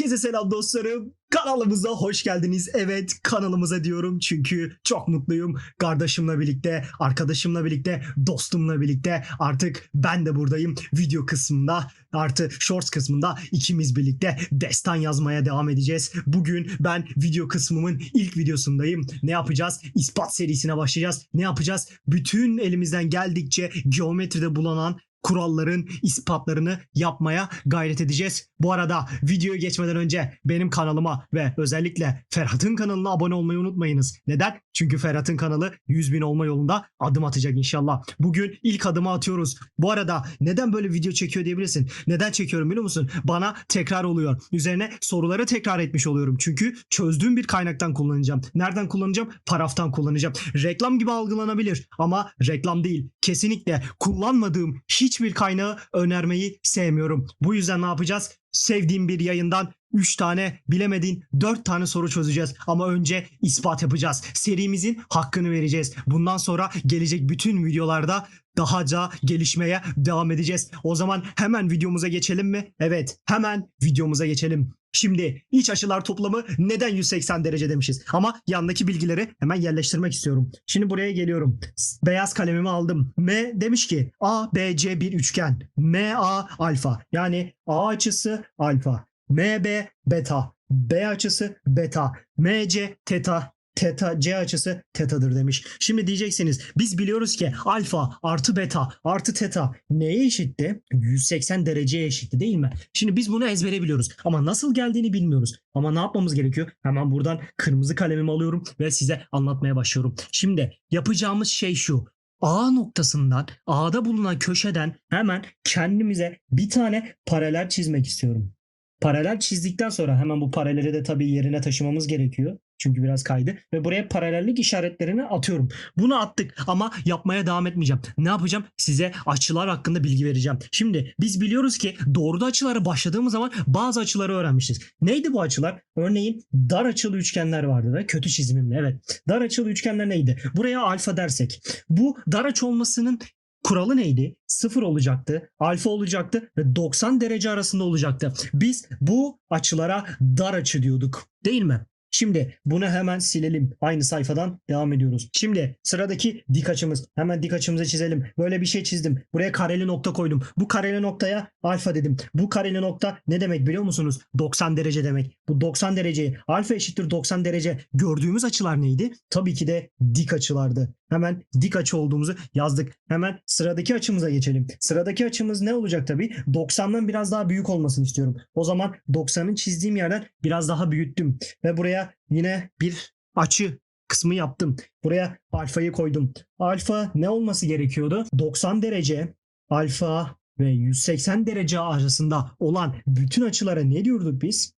Herkese selam dostlarım. Kanalımıza hoş geldiniz. Evet kanalımıza diyorum çünkü çok mutluyum. Kardeşimle birlikte, arkadaşımla birlikte, dostumla birlikte artık ben de buradayım. Video kısmında artı shorts kısmında ikimiz birlikte destan yazmaya devam edeceğiz. Bugün ben video kısmımın ilk videosundayım. Ne yapacağız? İspat serisine başlayacağız. Ne yapacağız? Bütün elimizden geldikçe geometride bulunan kuralların ispatlarını yapmaya gayret edeceğiz. Bu arada videoya geçmeden önce benim kanalıma ve özellikle Ferhat'ın kanalına abone olmayı unutmayınız. Neden? Çünkü Ferhat'ın kanalı 100 bin olma yolunda adım atacak inşallah. Bugün ilk adımı atıyoruz. Bu arada neden böyle video çekiyor diyebilirsin. Neden çekiyorum biliyor musun? Bana tekrar oluyor. Üzerine soruları tekrar etmiş oluyorum. Çünkü çözdüğüm bir kaynaktan kullanacağım. Nereden kullanacağım? Paraftan kullanacağım. Reklam gibi algılanabilir ama reklam değil. Kesinlikle kullanmadığım hiçbir kaynağı önermeyi sevmiyorum. Bu yüzden ne yapacağız? Sevdiğim bir yayından 3 tane bilemedin 4 tane soru çözeceğiz. Ama önce ispat yapacağız. Serimizin hakkını vereceğiz. Bundan sonra gelecek bütün videolarda dahaca gelişmeye devam edeceğiz. O zaman hemen videomuza geçelim mi? Evet hemen videomuza geçelim. Şimdi iç açılar toplamı neden 180 derece demişiz? Ama yandaki bilgileri hemen yerleştirmek istiyorum. Şimdi buraya geliyorum. Beyaz kalemimi aldım. M demiş ki A, B, C bir üçgen. M, A, alfa. Yani A açısı alfa. M, B, beta. B açısı beta. M, C, teta. Teta C açısı tetadır demiş. Şimdi diyeceksiniz biz biliyoruz ki alfa artı beta artı teta neye eşitti? 180 dereceye eşitti değil mi? Şimdi biz bunu ezbere biliyoruz ama nasıl geldiğini bilmiyoruz. Ama ne yapmamız gerekiyor? Hemen buradan kırmızı kalemimi alıyorum ve size anlatmaya başlıyorum. Şimdi yapacağımız şey şu. A noktasından A'da bulunan köşeden hemen kendimize bir tane paralel çizmek istiyorum. Paralel çizdikten sonra hemen bu paraleli de tabii yerine taşımamız gerekiyor. Çünkü biraz kaydı. Ve buraya paralellik işaretlerini atıyorum. Bunu attık ama yapmaya devam etmeyeceğim. Ne yapacağım? Size açılar hakkında bilgi vereceğim. Şimdi biz biliyoruz ki doğruda açılara başladığımız zaman bazı açıları öğrenmişiz. Neydi bu açılar? Örneğin dar açılı üçgenler vardı ve kötü çizimimle. Evet. Dar açılı üçgenler neydi? Buraya alfa dersek. Bu dar açı olmasının kuralı neydi? Sıfır olacaktı, alfa olacaktı ve 90 derece arasında olacaktı. Biz bu açılara dar açı diyorduk değil mi? Şimdi bunu hemen silelim. Aynı sayfadan devam ediyoruz. Şimdi sıradaki dik açımız. Hemen dik açımızı çizelim. Böyle bir şey çizdim. Buraya kareli nokta koydum. Bu kareli noktaya alfa dedim. Bu kareli nokta ne demek biliyor musunuz? 90 derece demek. Bu 90 dereceyi alfa eşittir 90 derece gördüğümüz açılar neydi? Tabii ki de dik açılardı. Hemen dik açı olduğumuzu yazdık. Hemen sıradaki açımıza geçelim. Sıradaki açımız ne olacak tabii? 90'dan biraz daha büyük olmasını istiyorum. O zaman 90'ın çizdiğim yerden biraz daha büyüttüm. Ve buraya yine bir açı kısmı yaptım. Buraya alfayı koydum. Alfa ne olması gerekiyordu? 90 derece alfa ve 180 derece arasında olan bütün açılara ne diyorduk biz?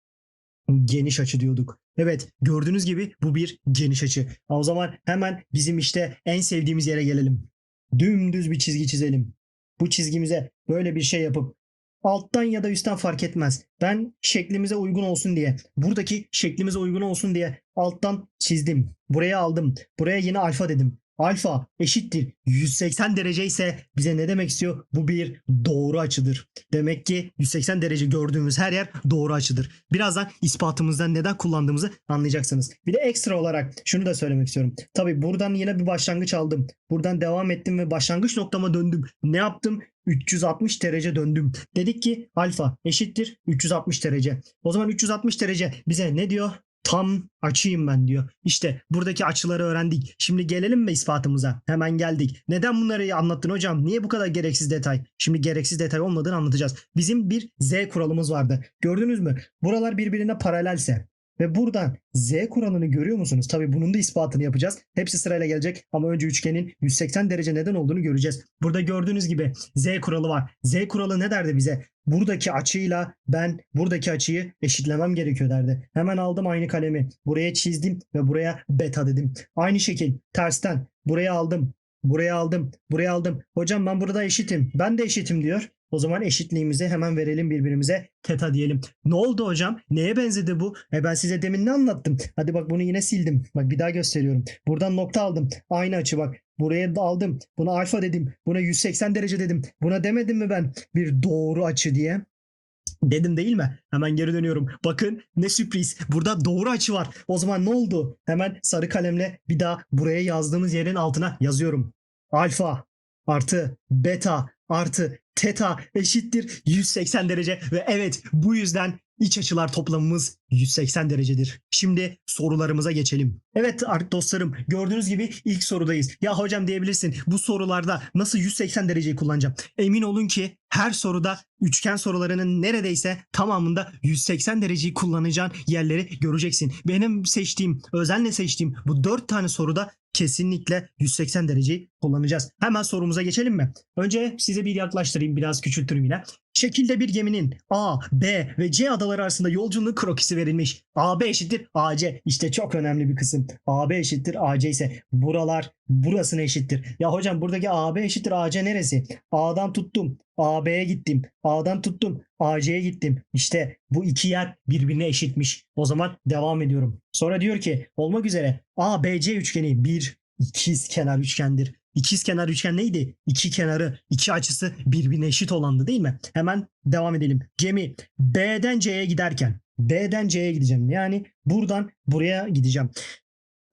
Geniş açı diyorduk. Evet gördüğünüz gibi bu bir geniş açı. O zaman hemen bizim işte en sevdiğimiz yere gelelim. Dümdüz bir çizgi çizelim. Bu çizgimize böyle bir şey yapıp alttan ya da üstten fark etmez. Ben şeklimize uygun olsun diye buradaki şeklimize uygun olsun diye alttan çizdim. Buraya aldım. Buraya yine alfa dedim. Alfa eşittir 180 derece ise bize ne demek istiyor? Bu bir doğru açıdır. Demek ki 180 derece gördüğümüz her yer doğru açıdır. Birazdan ispatımızdan neden kullandığımızı anlayacaksınız. Bir de ekstra olarak şunu da söylemek istiyorum. Tabi buradan yine bir başlangıç aldım. Buradan devam ettim ve başlangıç noktama döndüm. Ne yaptım? 360 derece döndüm. Dedik ki alfa eşittir 360 derece. O zaman 360 derece bize ne diyor? Tam açıyım ben diyor. İşte buradaki açıları öğrendik. Şimdi gelelim mi ispatımıza? Hemen geldik. Neden bunları anlattın hocam? Niye bu kadar gereksiz detay? Şimdi gereksiz detay olmadığını anlatacağız. Bizim bir Z kuralımız vardı. Gördünüz mü? Buralar birbirine paralelse ve buradan Z kuralını görüyor musunuz? Tabi bunun da ispatını yapacağız. Hepsi sırayla gelecek ama önce üçgenin 180 derece neden olduğunu göreceğiz. Burada gördüğünüz gibi Z kuralı var. Z kuralı ne derdi bize? Buradaki açıyla ben buradaki açıyı eşitlemem gerekiyor derdi. Hemen aldım aynı kalemi. Buraya çizdim ve buraya beta dedim. Aynı şekil tersten buraya aldım. Buraya aldım. Buraya aldım. Hocam ben burada eşitim. Ben de eşitim diyor. O zaman eşitliğimizi hemen verelim birbirimize. Teta diyelim. Ne oldu hocam? Neye benzedi bu? E ben size demin ne anlattım? Hadi bak bunu yine sildim. Bak bir daha gösteriyorum. Buradan nokta aldım. Aynı açı bak. Buraya da aldım. Buna alfa dedim. Buna 180 derece dedim. Buna demedim mi ben bir doğru açı diye? Dedim değil mi? Hemen geri dönüyorum. Bakın ne sürpriz. Burada doğru açı var. O zaman ne oldu? Hemen sarı kalemle bir daha buraya yazdığımız yerin altına yazıyorum. Alfa artı beta artı teta eşittir 180 derece ve evet bu yüzden iç açılar toplamımız 180 derecedir. Şimdi sorularımıza geçelim. Evet dostlarım gördüğünüz gibi ilk sorudayız. Ya hocam diyebilirsin bu sorularda nasıl 180 dereceyi kullanacağım? Emin olun ki her soruda üçgen sorularının neredeyse tamamında 180 dereceyi kullanacağın yerleri göreceksin. Benim seçtiğim, özenle seçtiğim bu 4 tane soruda kesinlikle 180 dereceyi kullanacağız. Hemen sorumuza geçelim mi? Önce size bir yaklaştırayım, biraz küçültürüm yine. Şekilde bir geminin A, B ve C adaları arasında yolculuğun krokisi verilmiş. AB eşittir AC. İşte çok önemli bir kısım. AB eşittir AC ise buralar burasına eşittir. Ya hocam buradaki AB eşittir AC neresi? A'dan tuttum. AB'ye gittim. A'dan tuttum. AC'ye gittim. İşte bu iki yer birbirine eşitmiş. O zaman devam ediyorum. Sonra diyor ki olmak üzere ABC üçgeni bir ikiz kenar üçgendir. İkiz kenar üçgen neydi? İki kenarı, iki açısı birbirine eşit olandı değil mi? Hemen devam edelim. Gemi B'den C'ye giderken B'den C'ye gideceğim. Yani buradan buraya gideceğim.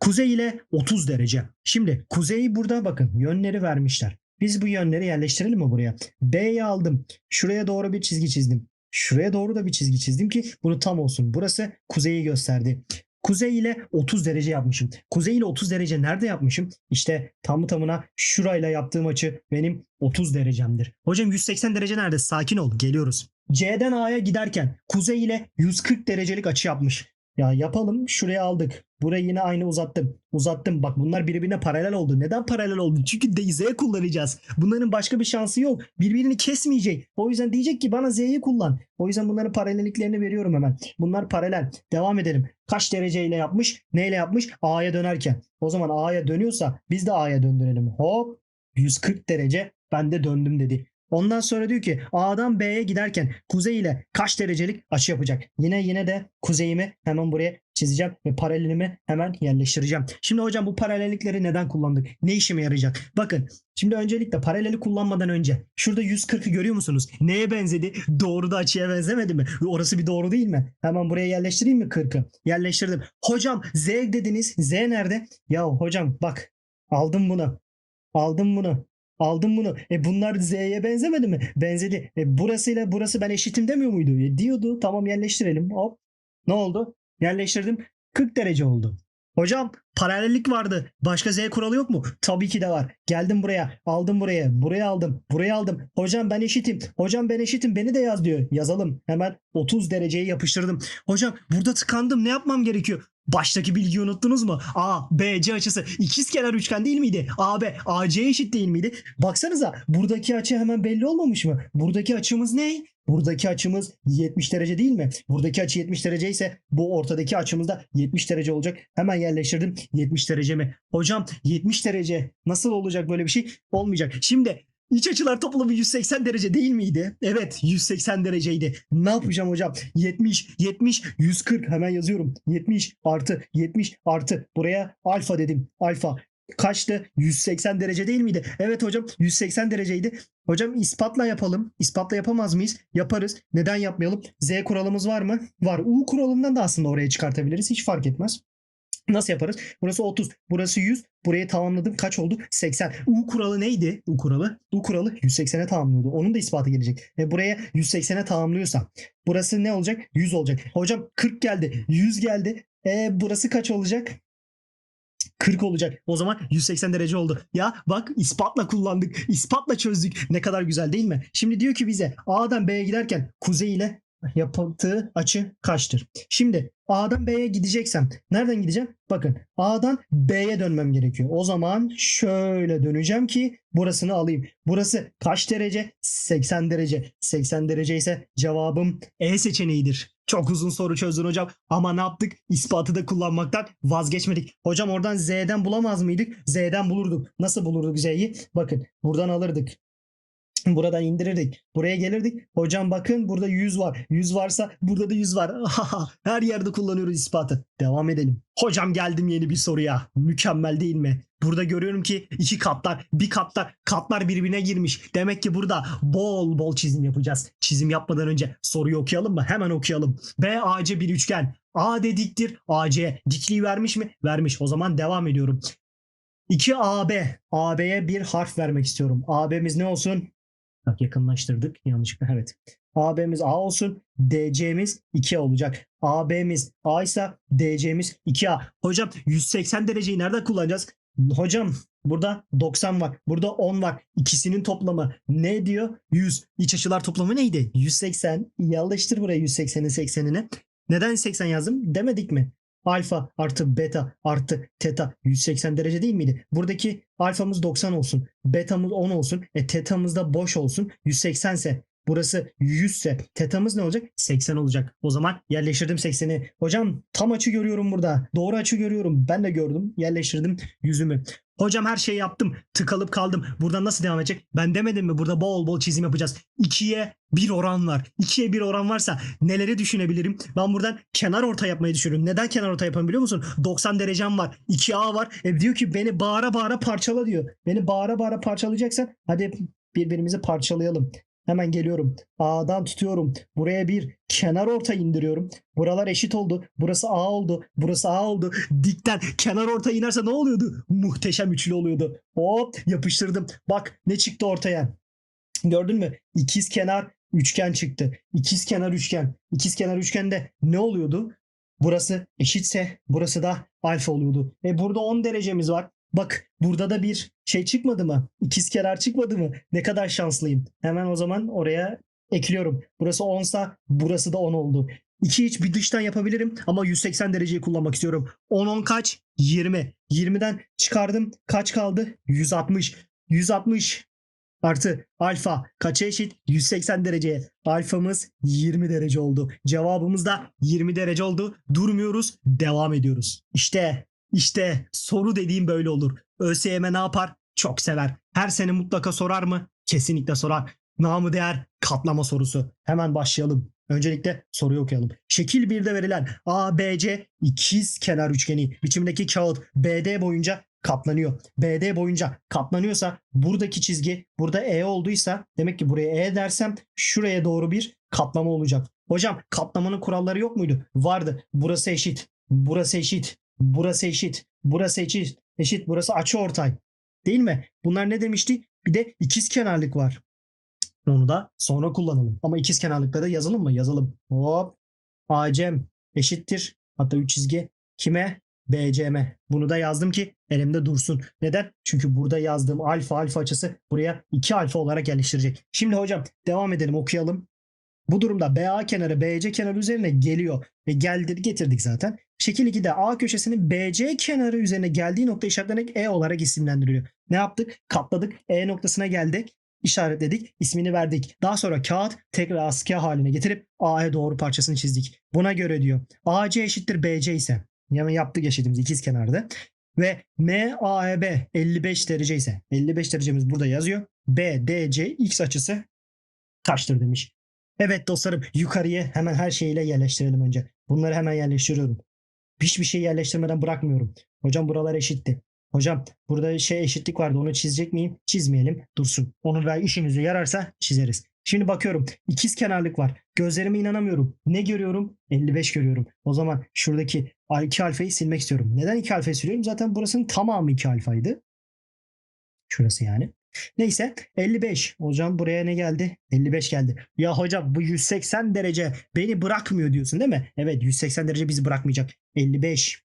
Kuzey ile 30 derece. Şimdi kuzeyi burada bakın yönleri vermişler. Biz bu yönleri yerleştirelim mi buraya? B'yi aldım. Şuraya doğru bir çizgi çizdim. Şuraya doğru da bir çizgi çizdim ki bunu tam olsun. Burası kuzeyi gösterdi. Kuzey ile 30 derece yapmışım. Kuzey ile 30 derece nerede yapmışım? İşte tamı tamına şurayla yaptığım açı benim 30 derecemdir. Hocam 180 derece nerede? Sakin ol. Geliyoruz. C'den A'ya giderken kuzey ile 140 derecelik açı yapmış. Ya yapalım. Şuraya aldık. Burayı yine aynı uzattım. Uzattım. Bak bunlar birbirine paralel oldu. Neden paralel oldu? Çünkü de Z kullanacağız. Bunların başka bir şansı yok. Birbirini kesmeyecek. O yüzden diyecek ki bana Z'yi kullan. O yüzden bunların paralelliklerini veriyorum hemen. Bunlar paralel. Devam edelim. Kaç dereceyle yapmış? Neyle yapmış? A'ya dönerken. O zaman A'ya dönüyorsa biz de A'ya döndürelim. Hop 140 derece ben de döndüm dedi. Ondan sonra diyor ki A'dan B'ye giderken kuzey ile kaç derecelik açı yapacak? Yine yine de kuzeyimi hemen buraya çizeceğim ve paralelimi hemen yerleştireceğim. Şimdi hocam bu paralellikleri neden kullandık? Ne işime yarayacak? Bakın şimdi öncelikle paraleli kullanmadan önce şurada 140'ı görüyor musunuz? Neye benzedi? Doğru da açıya benzemedi mi? Orası bir doğru değil mi? Hemen buraya yerleştireyim mi 40'ı? Yerleştirdim. Hocam Z dediniz. Z nerede? Ya hocam bak aldım bunu. Aldım bunu. Aldım bunu. E bunlar Z'ye benzemedi mi? Benzedi. E burasıyla burası ben eşitim demiyor muydu? E diyordu. Tamam yerleştirelim. Hop. Ne oldu? Yerleştirdim. 40 derece oldu. Hocam paralellik vardı. Başka Z kuralı yok mu? Tabii ki de var. Geldim buraya. Aldım buraya. Buraya aldım. Buraya aldım. Hocam ben eşitim. Hocam ben eşitim. Beni de yaz diyor. Yazalım. Hemen 30 dereceyi yapıştırdım. Hocam burada tıkandım. Ne yapmam gerekiyor? Baştaki bilgiyi unuttunuz mu? A, B, C açısı ikizkenar üçgen değil miydi? AB, AC eşit değil miydi? Baksanıza buradaki açı hemen belli olmamış mı? Buradaki açımız ne? Buradaki açımız 70 derece değil mi? Buradaki açı 70 derece ise bu ortadaki açımız da 70 derece olacak. Hemen yerleştirdim 70 derece mi? Hocam 70 derece nasıl olacak böyle bir şey? Olmayacak. Şimdi İç açılar toplamı 180 derece değil miydi? Evet 180 dereceydi. Ne yapacağım hocam? 70, 70, 140 hemen yazıyorum. 70 artı 70 artı buraya alfa dedim. Alfa kaçtı? 180 derece değil miydi? Evet hocam 180 dereceydi. Hocam ispatla yapalım. İspatla yapamaz mıyız? Yaparız. Neden yapmayalım? Z kuralımız var mı? Var. U kuralından da aslında oraya çıkartabiliriz. Hiç fark etmez. Nasıl yaparız? Burası 30, burası 100. Burayı tamamladım. Kaç oldu? 80. U kuralı neydi? U kuralı. U kuralı 180'e tamamlıyordu. Onun da ispatı gelecek. Ve buraya 180'e tamamlıyorsam burası ne olacak? 100 olacak. Hocam 40 geldi. 100 geldi. E burası kaç olacak? 40 olacak. O zaman 180 derece oldu. Ya bak ispatla kullandık. ispatla çözdük. Ne kadar güzel değil mi? Şimdi diyor ki bize A'dan B'ye giderken kuzey ile yapıldığı açı kaçtır? Şimdi A'dan B'ye gideceksem nereden gideceğim? Bakın A'dan B'ye dönmem gerekiyor. O zaman şöyle döneceğim ki burasını alayım. Burası kaç derece? 80 derece. 80 derece ise cevabım E seçeneğidir. Çok uzun soru çözdün hocam ama ne yaptık? İspatı da kullanmaktan vazgeçmedik. Hocam oradan Z'den bulamaz mıydık? Z'den bulurduk. Nasıl bulurduk Z'yi? Bakın buradan alırdık. Buradan indirirdik. Buraya gelirdik. Hocam bakın burada 100 var. 100 varsa burada da 100 var. Her yerde kullanıyoruz ispatı. Devam edelim. Hocam geldim yeni bir soruya. Mükemmel değil mi? Burada görüyorum ki iki katlar, bir katlar, katlar birbirine girmiş. Demek ki burada bol bol çizim yapacağız. Çizim yapmadan önce soruyu okuyalım mı? Hemen okuyalım. BAC bir üçgen. AD diktir. AC dikliği vermiş mi? Vermiş. O zaman devam ediyorum. 2AB. AB'ye bir harf vermek istiyorum. AB'miz ne olsun? Bak yakınlaştırdık yanlışlıkla evet. AB'miz A olsun. DC'miz 2 olacak. AB'miz A ise DC'miz 2A. Hocam 180 dereceyi nerede kullanacağız? Hocam burada 90 var. Burada 10 var. İkisinin toplamı ne diyor? 100. İç açılar toplamı neydi? 180. Yerleştir buraya 180'in 80'ini. Neden 80 yazdım? Demedik mi? Alfa artı beta artı teta 180 derece değil miydi? Buradaki alfamız 90 olsun. Betamız 10 olsun. E tetamız da boş olsun. 180 ise burası 100 ise tetamız ne olacak? 80 olacak. O zaman yerleştirdim 80'i. Hocam tam açı görüyorum burada. Doğru açı görüyorum. Ben de gördüm. Yerleştirdim yüzümü. Hocam her şeyi yaptım. Tıkalıp kaldım. Buradan nasıl devam edecek? Ben demedim mi? Burada bol bol çizim yapacağız. 2'ye 1 oran var. 2'ye 1 oran varsa neleri düşünebilirim? Ben buradan kenar orta yapmayı düşünüyorum. Neden kenar orta yapalım biliyor musun? 90 derecem var. 2A var. E diyor ki beni bağıra bağıra parçala diyor. Beni bağıra bağıra parçalayacaksan hadi birbirimizi parçalayalım. Hemen geliyorum. A'dan tutuyorum. Buraya bir kenar orta indiriyorum. Buralar eşit oldu. Burası A oldu. Burası A oldu. Dikten kenar orta inerse ne oluyordu? Muhteşem üçlü oluyordu. Hop yapıştırdım. Bak ne çıktı ortaya. Gördün mü? İkiz kenar üçgen çıktı. İkiz kenar üçgen. İkiz kenar üçgende ne oluyordu? Burası eşitse burası da alfa oluyordu. E burada 10 derecemiz var. Bak burada da bir şey çıkmadı mı? İkiz kenar çıkmadı mı? Ne kadar şanslıyım. Hemen o zaman oraya ekliyorum. Burası 10 sa burası da 10 oldu. İki iç bir dıştan yapabilirim ama 180 dereceyi kullanmak istiyorum. 10 10 kaç? 20. 20'den çıkardım. Kaç kaldı? 160. 160 artı alfa kaça eşit? 180 dereceye. Alfamız 20 derece oldu. Cevabımız da 20 derece oldu. Durmuyoruz. Devam ediyoruz. İşte işte soru dediğim böyle olur. ÖSYM ne yapar? Çok sever. Her sene mutlaka sorar mı? Kesinlikle sorar. Namı değer katlama sorusu. Hemen başlayalım. Öncelikle soruyu okuyalım. Şekil 1'de verilen ABC ikiz kenar üçgeni biçimdeki kağıt BD boyunca katlanıyor. BD boyunca katlanıyorsa buradaki çizgi burada E olduysa demek ki buraya E dersem şuraya doğru bir katlama olacak. Hocam katlamanın kuralları yok muydu? Vardı. Burası eşit. Burası eşit. Burası eşit. Burası eşit. Eşit. Burası açı ortay. Değil mi? Bunlar ne demişti? Bir de ikiz kenarlık var. Onu da sonra kullanalım. Ama ikiz kenarlıkta da yazalım mı? Yazalım. Hop. ACM eşittir. Hatta 3 çizgi. Kime? BCM. Bunu da yazdım ki elimde dursun. Neden? Çünkü burada yazdığım alfa alfa açısı buraya 2 alfa olarak yerleştirecek. Şimdi hocam devam edelim okuyalım. Bu durumda BA kenarı BC kenarı üzerine geliyor ve geldi getirdik zaten. Şekil 2'de A köşesinin BC kenarı üzerine geldiği nokta işaretlenerek E olarak isimlendiriliyor. Ne yaptık? Katladık. E noktasına geldik. işaretledik. ismini verdik. Daha sonra kağıt tekrar askıya haline getirip A'ya doğru parçasını çizdik. Buna göre diyor AC eşittir BC ise yani yaptık eşitimiz ikiz kenarda. Ve MAEB 55 derece ise 55 derecemiz burada yazıyor. BDC x açısı kaçtır demiş. Evet dostlarım yukarıya hemen her şeyle yerleştirelim önce. Bunları hemen yerleştiriyorum. Hiçbir şey yerleştirmeden bırakmıyorum. Hocam buralar eşitti. Hocam burada şey eşitlik vardı onu çizecek miyim? Çizmeyelim dursun. Onu ver işimize yararsa çizeriz. Şimdi bakıyorum ikiz kenarlık var. Gözlerime inanamıyorum. Ne görüyorum? 55 görüyorum. O zaman şuradaki 2 alfayı silmek istiyorum. Neden 2 alfayı siliyorum? Zaten burasının tamamı 2 alfaydı. Şurası yani. Neyse 55. Hocam buraya ne geldi? 55 geldi. Ya hocam bu 180 derece beni bırakmıyor diyorsun değil mi? Evet 180 derece bizi bırakmayacak. 55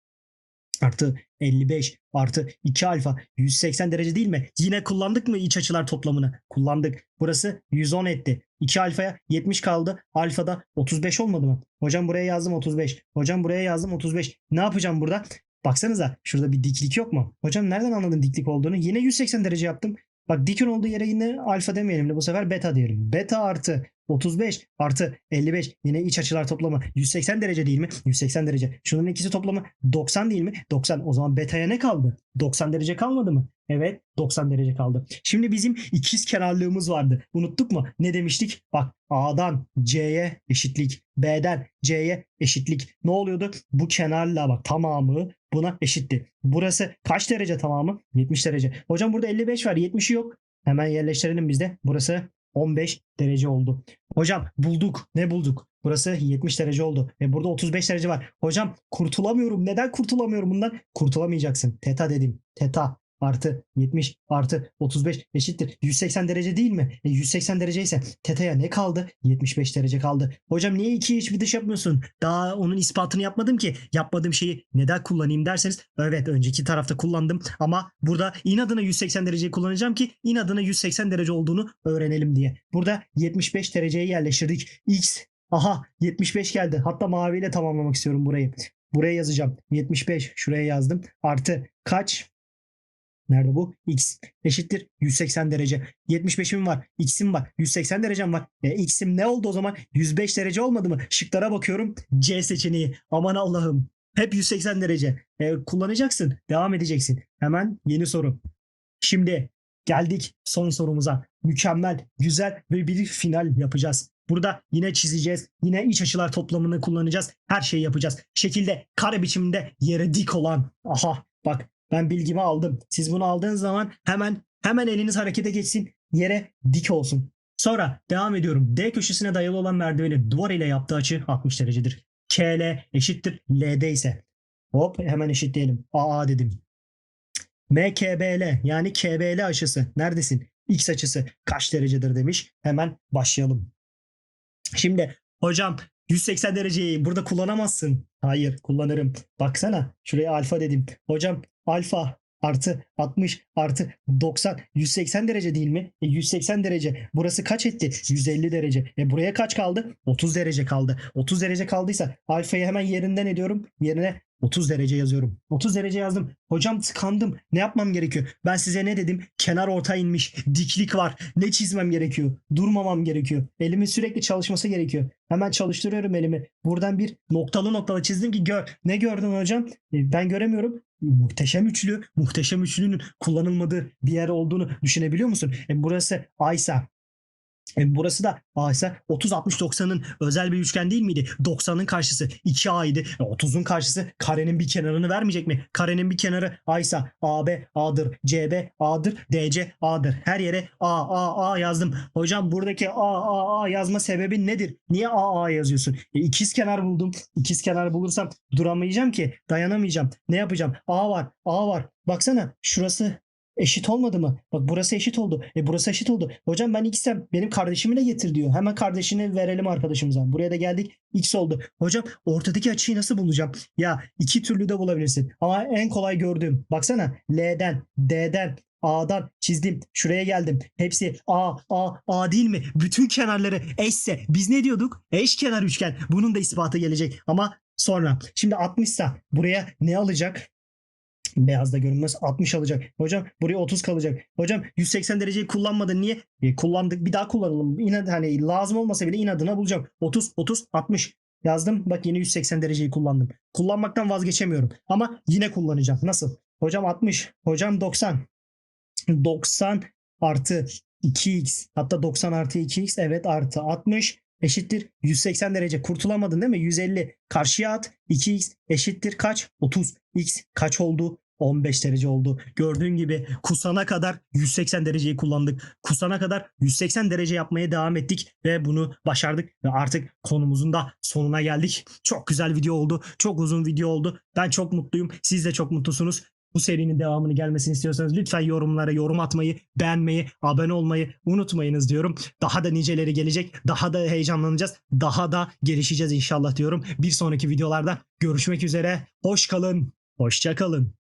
artı 55 artı 2 alfa 180 derece değil mi? Yine kullandık mı iç açılar toplamını? Kullandık. Burası 110 etti. 2 alfaya 70 kaldı. Alfada 35 olmadı mı? Hocam buraya yazdım 35. Hocam buraya yazdım 35. Ne yapacağım burada? Baksanıza şurada bir diklik yok mu? Hocam nereden anladın diklik olduğunu? Yine 180 derece yaptım. Bak dikin olduğu yere yine alfa demeyelim de bu sefer beta diyelim. Beta artı 35 artı 55 yine iç açılar toplamı 180 derece değil mi? 180 derece. Şunun ikisi toplamı 90 değil mi? 90. O zaman beta'ya ne kaldı? 90 derece kalmadı mı? Evet 90 derece kaldı. Şimdi bizim ikiz kenarlığımız vardı. Unuttuk mu? Ne demiştik? Bak A'dan C'ye eşitlik. B'den C'ye eşitlik. Ne oluyordu? Bu kenarla bak tamamı buna eşitti. Burası kaç derece tamamı? 70 derece. Hocam burada 55 var 70'i yok. Hemen yerleştirelim biz de. Burası 15 derece oldu. Hocam bulduk. Ne bulduk? Burası 70 derece oldu. Ve burada 35 derece var. Hocam kurtulamıyorum. Neden kurtulamıyorum bundan? Kurtulamayacaksın. Teta dedim. Teta artı 70 artı 35 eşittir. 180 derece değil mi? E 180 derece ise teta'ya ne kaldı? 75 derece kaldı. Hocam niye iki iç bir dış yapmıyorsun? Daha onun ispatını yapmadım ki. Yapmadığım şeyi neden kullanayım derseniz evet önceki tarafta kullandım ama burada inadına 180 dereceyi kullanacağım ki inadına 180 derece olduğunu öğrenelim diye. Burada 75 dereceye yerleştirdik. X aha 75 geldi. Hatta maviyle tamamlamak istiyorum burayı. Buraya yazacağım. 75 şuraya yazdım. Artı kaç? Nerede bu? X eşittir 180 derece. 75'im var. X'im var. 180 derecem var. E, X'im ne oldu o zaman? 105 derece olmadı mı? Şıklara bakıyorum. C seçeneği. Aman Allah'ım. Hep 180 derece. E, kullanacaksın. Devam edeceksin. Hemen yeni soru. Şimdi geldik son sorumuza. Mükemmel, güzel ve bir final yapacağız. Burada yine çizeceğiz. Yine iç açılar toplamını kullanacağız. Her şeyi yapacağız. Şekilde kare biçiminde yere dik olan. Aha bak ben bilgimi aldım. Siz bunu aldığınız zaman hemen hemen eliniz harekete geçsin. Yere dik olsun. Sonra devam ediyorum. D köşesine dayalı olan merdiveni duvar ile yaptığı açı 60 derecedir. KL eşittir LD ise. Hop hemen eşitleyelim. AA dedim. MKBL yani KBL açısı. Neredesin? X açısı kaç derecedir demiş. Hemen başlayalım. Şimdi hocam 180 dereceyi burada kullanamazsın. Hayır kullanırım. Baksana şuraya alfa dedim. Hocam alfa artı 60 artı 90 180 derece değil mi? E 180 derece. Burası kaç etti? 150 derece. E buraya kaç kaldı? 30 derece kaldı. 30 derece kaldıysa alfayı hemen yerinden ediyorum. Yerine 30 derece yazıyorum. 30 derece yazdım. Hocam tıkandım. Ne yapmam gerekiyor? Ben size ne dedim? Kenar orta inmiş. Diklik var. Ne çizmem gerekiyor? Durmamam gerekiyor. Elimin sürekli çalışması gerekiyor. Hemen çalıştırıyorum elimi. Buradan bir noktalı noktalı çizdim ki gör. Ne gördün hocam? E, Ben göremiyorum. Muhteşem üçlü. Muhteşem üçlünün kullanılmadığı bir yer olduğunu düşünebiliyor musun? E, burası Aysa. E, burası da A ise 30 60 90'ın özel bir üçgen değil miydi? 90'ın karşısı 2A idi. E, 30'un karşısı karenin bir kenarını vermeyecek mi? Karenin bir kenarı A ise AB A'dır. CB A'dır. DC A'dır. Her yere A A A yazdım. Hocam buradaki A A A yazma sebebi nedir? Niye A A yazıyorsun? E, ikiz kenar buldum. İkiz kenar bulursam duramayacağım ki. Dayanamayacağım. Ne yapacağım? A var. A var. Baksana şurası Eşit olmadı mı? Bak burası eşit oldu. E burası eşit oldu. Hocam ben x'em. Benim kardeşimi de getir diyor. Hemen kardeşini verelim arkadaşımıza. Buraya da geldik. X oldu. Hocam ortadaki açıyı nasıl bulacağım? Ya iki türlü de bulabilirsin. Ama en kolay gördüğüm. Baksana L'den, D'den, A'dan çizdim. Şuraya geldim. Hepsi A, A, A değil mi? Bütün kenarları eşse. Biz ne diyorduk? Eşkenar üçgen. Bunun da ispatı gelecek. Ama sonra. Şimdi 60 sa buraya ne alacak? Beyazda görünmez 60 alacak. Hocam buraya 30 kalacak. Hocam 180 dereceyi kullanmadın niye? E, kullandık bir daha kullanalım. İnad hani lazım olmasa bile inadına bulacağım. 30 30 60 yazdım. Bak yine 180 dereceyi kullandım. Kullanmaktan vazgeçemiyorum. Ama yine kullanacağım. Nasıl? Hocam 60. Hocam 90. 90 artı 2x hatta 90 artı 2x evet artı 60 eşittir 180 derece kurtulamadın değil mi? 150 karşıya at 2x eşittir kaç? 30 x kaç oldu? 15 derece oldu. Gördüğün gibi kusana kadar 180 dereceyi kullandık. Kusana kadar 180 derece yapmaya devam ettik ve bunu başardık ve artık konumuzun da sonuna geldik. Çok güzel video oldu. Çok uzun video oldu. Ben çok mutluyum. Siz de çok mutlusunuz. Bu serinin devamını gelmesini istiyorsanız lütfen yorumlara yorum atmayı, beğenmeyi, abone olmayı unutmayınız diyorum. Daha da niceleri gelecek. Daha da heyecanlanacağız. Daha da gelişeceğiz inşallah diyorum. Bir sonraki videolarda görüşmek üzere. Hoş kalın. Hoşça kalın.